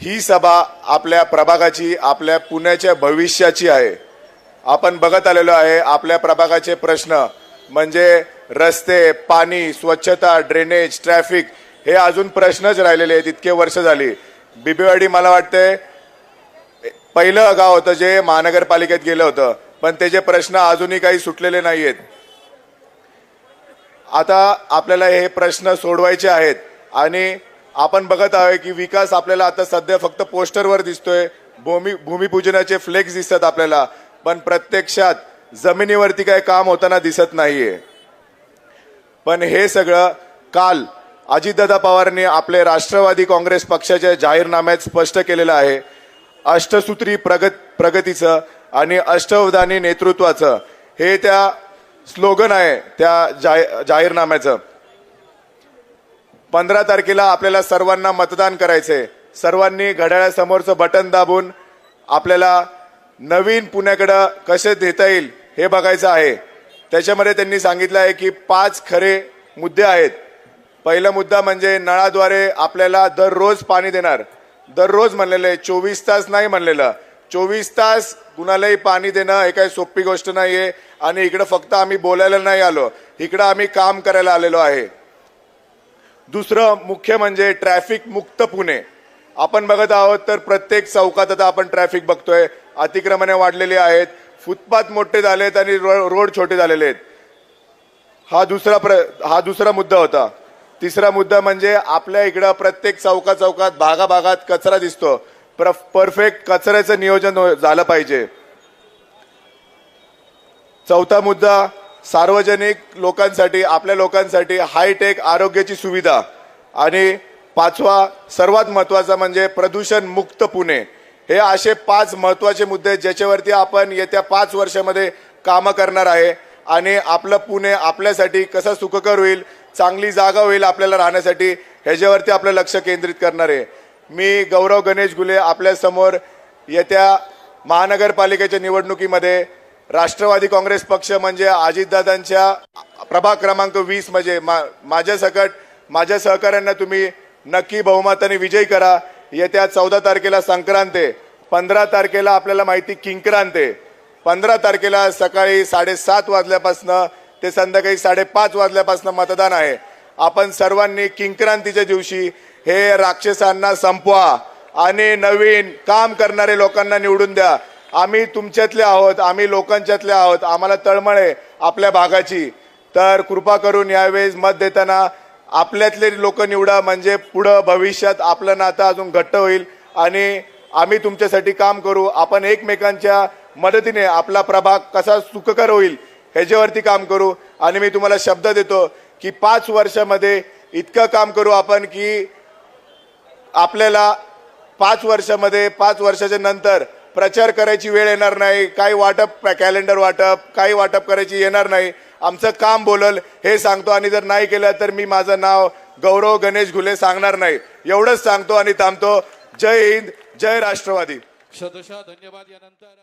ही सभा आपल्या प्रभागाची आपल्या पुण्याच्या भविष्याची आहे. आपण बघत आलेलो आहे आपल्या प्रभागाचे प्रश्न म्हणजे रस्ते पाणी स्वच्छता ड्रेनेज ट्रॅफिक हे अजून प्रश्नच राहिलेले आहेत. इतके वर्ष झाली. बिबेवाडी मला वाटते पहिलं गाव होतं जे महानगरपालिकेत गेलं होतं. पण त्याचे प्रश्न अजूनही काही सुटलेले नाही आहेत आता आपल्याला हे प्रश्न सोडवायचे आहेत आणि आपण बघत आहोत की विकास आपल्याला आता सध्या फक्त पोस्टरवर दिसतोय. भूमी भूमिपूजनाचे फ्लेक्स दिसतात आपल्याला. पण प्रत्यक्षात जमिनीवरती काही काम होताना दिसत नाहीये. पण हे सगळं काल अजितदादा पवारांनी आपले राष्ट्रवादी काँग्रेस पक्षाच्या जाहीरनाम्यात स्पष्ट केलेलं आहे. अष्टसूत्री प्रगत प्रगतीचं आणि अष्टवधानी नेतृत्वाचं. हे त्या स्लोगन आहे त्या जाहीर जाहीरनाम्याचं. पंधरा तारखेला आपल्याला सर्वांना मतदान करायचंय. सर्वांनी घड्याळासमोरचं बटन दाबून आपल्याला नवीन पुण्याकडं कसे देता येईल हे बघायचं आहे. त्याच्यामध्ये त्यांनी सांगितलं आहे की पाच खरे मुद्दे आहेत. पहिला मुद्दा म्हणजे नळाद्वारे आपल्याला दररोज पाणी देणार. दररोज म्हणलेलं आहे चोवीस तास नाही म्हणलेलं. चोवीस तास कुणालाही पाणी देणं हे काही सोपी गोष्ट नाही आहे आणि इकडं फक्त आम्ही बोलायला नाही आलो. इकडं आम्ही काम करायला आलेलो आहे. दुसरं मुख्य म्हणजे ट्रॅफिक मुक्त पुणे. आपण बघत आहोत तर प्रत्येक चौकात आता आपण ट्रॅफिक बघतोय. अतिक्रमणे वाढलेली आहेत. फुटपाथ मोठे झालेत आणि रो- रोड छोटे झालेले आहेत. हा दुसरा प्र हा दुसरा मुद्दा होता. तिसरा मुद्दा म्हणजे आपल्या इकडं प्रत्येक चौका चौकात भागा भागात कचरा दिसतो. पर परफेक्ट कचऱ्याचं नियोजन हो- झालं पाहिजे. चौथा मुद्दा सार्वजनिक लोकांसाठी आपल्या लोकांसाठी हायटेक आरोग्याची सुविधा. आणि पाचवा सर्वात महत्त्वाचा म्हणजे प्रदूषण मुक्त पुणे. हे असे पाच महत्त्वाचे मुद्दे ज्याच्यावरती आपण येत्या पाच वर्षामध्ये कामं करणार आहे. आणि आपलं पुणे आपल्यासाठी कसं सुखकर होईल चांगली जागा होईल आपल्याला राहण्यासाठी ह्याच्यावरती आपलं लक्ष केंद्रित करणार आहे. मी गौरव गणेश गुले आपल्यासमोर येत्या महानगरपालिकेच्या निवडणुकीमध्ये राष्ट्रवादी काँग्रेस पक्ष म्हणजे अजितदादांच्या प्रभाग क्रमांक वीस म्हणजे मा माझ्या सकट माझ्या सहकाऱ्यांना तुम्ही नक्की बहुमताने विजयी करा. येत्या चौदा तारखेला संक्रांत आहे. पंधरा तारखेला आपल्याला माहिती किंक्रांत आहे. पंधरा तारखेला सकाळी साडेसात वाजल्यापासनं ते संध्याकाळी साडेपाच वाजल्यापासनं मतदान आहे. आपण सर्वांनी किंक्रांतीच्या दिवशी हे राक्षसांना संपवा आणि नवीन काम करणारे लोकांना निवडून द्या. आम्ही तुमच्यातले आहोत आम्ही लोकांच्यातले आहोत आम्हाला तळमळ आहे आपल्या भागाची. तर कृपा करून यावेळेस मत देताना आपल्यातले लोक निवडा म्हणजे पुढं भविष्यात आपलं नातं अजून घट्ट होईल आणि आम्ही तुमच्यासाठी काम करू. आपण एकमेकांच्या मदतीने आपला प्रभाग कसा सुखकर होईल ह्याच्यावरती काम करू. आणि मी तुम्हाला शब्द देतो की पाच वर्षामध्ये इतकं काम करू आपण की आपल्याला पाच वर्षामध्ये पाच वर्षाच्या नंतर प्रचार करायची वेळ येणार नाही काही वाटप कॅलेंडर वाटप काही वाटप करायची येणार नाही. आमचं काम बोलल हे सांगतो आणि जर नाही केलं तर मी माझं नाव गौरव गणेश घुले सांगणार नाही. एवढंच सांगतो आणि थांबतो. जय हिंद जय राष्ट्रवादी. शतशः धन्यवाद यानंतर.